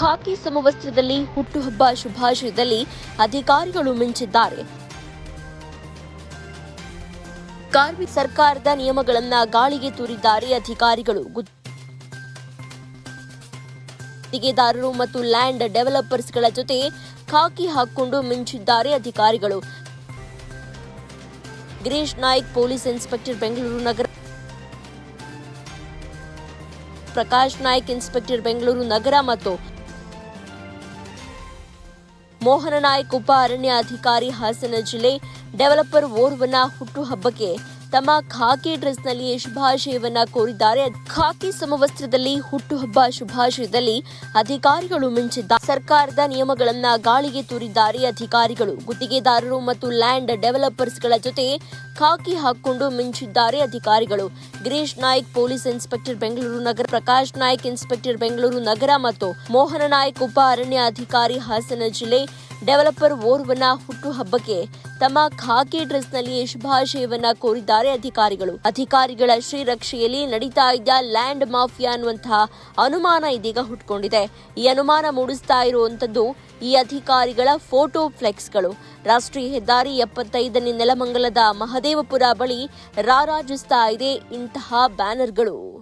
ಖಾಕಿ ಸಮವಸ್ತ್ರದಲ್ಲಿ ಹುಟ್ಟುಹಬ್ಬ ಶುಭಾಶಯದಲ್ಲಿ ಅಧಿಕಾರಿಗಳು ಮಿಂಚಿದ್ದಾರೆ. ಕಾರ್ಮಿಕ ಸರ್ಕಾರದ ನಿಯಮಗಳನ್ನ ಗಾಳಿಗೆ ತೂರಿದ್ದಾರೆ ಅಧಿಕಾರಿಗಳು. ಗುತ್ತಿಗೆದಾರರು ಮತ್ತು ಲ್ಯಾಂಡ್ ಡೆವಲಪರ್ಸ್ಗಳ ಜೊತೆ ಖಾಕಿ ಹಾಕಿಕೊಂಡು ಮಿಂಚಿದ್ದಾರೆ ಅಧಿಕಾರಿಗಳು. ಗಿರೀಶ್ ನಾಯ್ಕ್, ಪೊಲೀಸ್ ಇನ್ಸ್ಪೆಕ್ಟರ್, ಬೆಂಗಳೂರು ನಗರ ಪ್ರಕಾಶ್ ನಾಯ್ಕ್, ಇನ್ಸ್ಪೆಕ್ಟರ್, ಬೆಂಗಳೂರು ನಗರ ಮತ್ತು ಮೋಹನ ನಾಯ್ಕ್ ಉಪ ಅರಣ್ಯ ಅಧಿಕಾರಿ ಹಾಸನ ಜಿಲ್ಲೆ ಡೆವಲಪರ್ ಓರ್ವನ ಹುಟ್ಟುಹಬ್ಬಕ್ಕೆ ತಮ್ಮ ಖಾಕಿ ಡ್ರೆಸ್ನಲ್ಲಿ ಶುಭಾಶಯವನ್ನ ಕೋರಿದ್ದಾರೆ. ಖಾಕಿ ಸಮವಸ್ತ್ರದಲ್ಲಿ ಹುಟ್ಟುಹಬ್ಬ ಶುಭಾಶಯದಲ್ಲಿ ಅಧಿಕಾರಿಗಳು ಮಿಂಚಿದ್ದ, ಸರ್ಕಾರದ ನಿಯಮಗಳನ್ನ ಗಾಳಿಗೆ ತೂರಿದ್ದಾರೆ ಅಧಿಕಾರಿಗಳು. ಗುತ್ತಿಗೆದಾರರು ಮತ್ತು ಲ್ಯಾಂಡ್ ಡೆವಲಪರ್ಸ್ಗಳ ಜೊತೆ ಖಾಕಿ ಹಾಕಿಕೊಂಡು ಮಿಂಚಿದ್ದಾರೆ ಅಧಿಕಾರಿಗಳು. ಗಿರೀಶ್ ನಾಯ್ಕ್, ಪೊಲೀಸ್ ಇನ್ಸ್ಪೆಕ್ಟರ್ ಬೆಂಗಳೂರು ನಗರ, ಪ್ರಕಾಶ್ ನಾಯ್ಕ್, ಇನ್ಸ್ಪೆಕ್ಟರ್ ಬೆಂಗಳೂರು ನಗರ ಮತ್ತು ಮೋಹನ ನಾಯ್ಕ್, ಉಪ ಅರಣ್ಯ ಅಧಿಕಾರಿ ಹಾಸನ ಜಿಲ್ಲೆ. ಡೆವಲಪರ್ ಓರ್ವನ ಹುಟ್ಟುಹಬ್ಬಕ್ಕೆ ತಮ್ಮ ಖಾಕಿ ಡ್ರೆಸ್ನಲ್ಲಿ ಶುಭಾಶಯವನ್ನ ಕೋರಿದ್ದಾರೆ ಅಧಿಕಾರಿಗಳು. ಅಧಿಕಾರಿಗಳ ಶ್ರೀರಕ್ಷೆಯಲ್ಲಿ ನಡೀತಾ ಇದ್ದ ಲ್ಯಾಂಡ್ ಮಾಫಿಯಾ ಅನ್ನುವಂತಹ ಅನುಮಾನ ಇದೀಗ ಹುಟ್ಕೊಂಡಿದೆ. ಈ ಅನುಮಾನ ಮೂಡಿಸ್ತಾ ಇರುವಂತದ್ದು ಈ ಅಧಿಕಾರಿಗಳ ಫೋಟೋ ಫ್ಲೆಕ್ಸ್ಗಳು. ರಾಷ್ಟ್ರೀಯ ಹೆದ್ದಾರಿ ಎಪ್ಪತ್ತೈದನೇ ನೆಲಮಂಗಲದ ಮಹದೇವಪುರ ಬಳಿ ರಾರಾಜಿಸ್ತಾ ಇದೆ ಇಂತಹ ಬ್ಯಾನರ್ಗಳು.